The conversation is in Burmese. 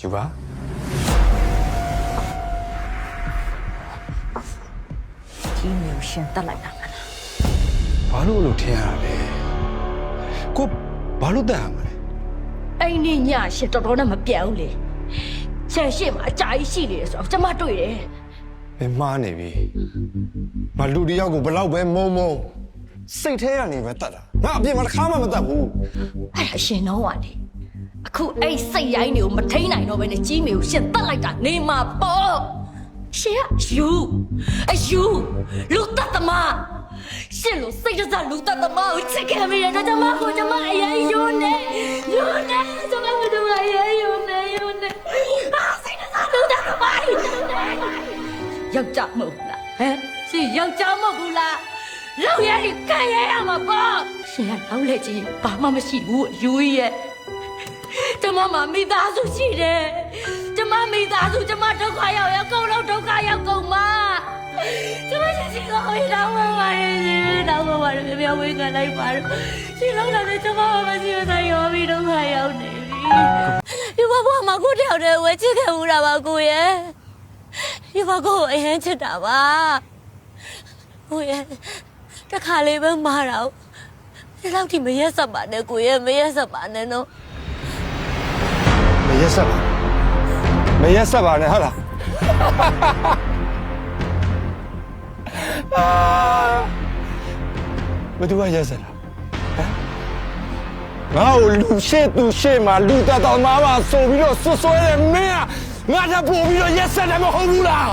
ယူပါကြီးမျိုးရှင်တက်လိုက်တာမလားဘာလို့အဲ့လိုထင်ရတာလဲကိုဘာလို့တက်ရမှာလဲအဲ့ဒီညရှင်တော်တော်နဲ့မပြောင်းလေဆန်ရှင်းမှာအကြာကြီးရှိနေတယ်ဆိုတော့ကျွန်မတွေ့တယ်မင်းမှားနေပြီမလူတစ်ယောက်ကိုဘယ်တော့ပဲမုံမုံစိတ်ထဲကနေပဲတတ်တာငါအပြင်မှာတစ်ခါမှမတတ်ဘူးအဲ့ဒါရှင်တော့ပါလေ အခုအဲ့စိတ်ရိုင်းတွေကိုမထိန်နိုင်တော့ဘဲနဲ့ကြီးမျိုးရှင်တက်လိုက်တာနေမှာပေါ့ရှင်ကယူအယူလူတတ်သမားရှင်လို့စိတ်တစားလူတတ်သမားကိုချစ်ခဲ့မိတယ်ဒါကြောင့်မကိုကျွန်မအရင်ယူနေယူနေကျွန်မကကျွန်မအရင်ယူနေယူနေအာစိတ်တစားလူတတ်သမားယူနေယောက်ျားမဟုတ်ဘူးလားဟမ်ရှင်ယောက်ျားမဟုတ်ဘူးလားလောက်ရည်ခံရရမှာပေါ့ရှင်ကနောက်လက်ချင်းဘာမှမရှိဘူးအယူကြီးရဲ့ ကျမမမိသားစုရှိတယ်ကျမမိသားစုကျမဒုက္ခရောက်ရောက်ကုန်တော့ဒုက္ခရောက်ကုန်မကျမရှိရှိကိုဝေးတော့မှာပါရဲ့ရှင်တော့မှာပါရဲ့ပြောဝေးခံလိုက်ပါတော့ရှင်လုံးတော့ကျမမမရှိမဆိုင်ရောပြီးဒုက္ခရောက်နေပြီဒီဘဘမှာကိုတယောက်တည်းဝဲချစ်ခဲ့မှုတာပါကိုရဲ့ဒီဘကိုအရင်ချစ်တာပါကိုရဲ့တခါလေးပဲမာတော့ဒီလောက်ထိမရက်ဆက်ပါနဲ့ကိုရဲ့မရက်ဆက်ပါနဲ့နော်မ ရက်ဆက်ပါမရက်ဆက်ပါနဲ့ဟုတ်လားအာဘယ်သူကရက်ဆက်တာဟမ်ငါ့ကိုလူရှေ့သူရှေ့မှာလူတတ်တော်မှာပါဆိုပြီးတော့ဆွဆွဲတယ်မင်းကငါထပ်ပို့ပြီးတော့ရက်ဆက်တယ်မဟုတ်ဘူးလား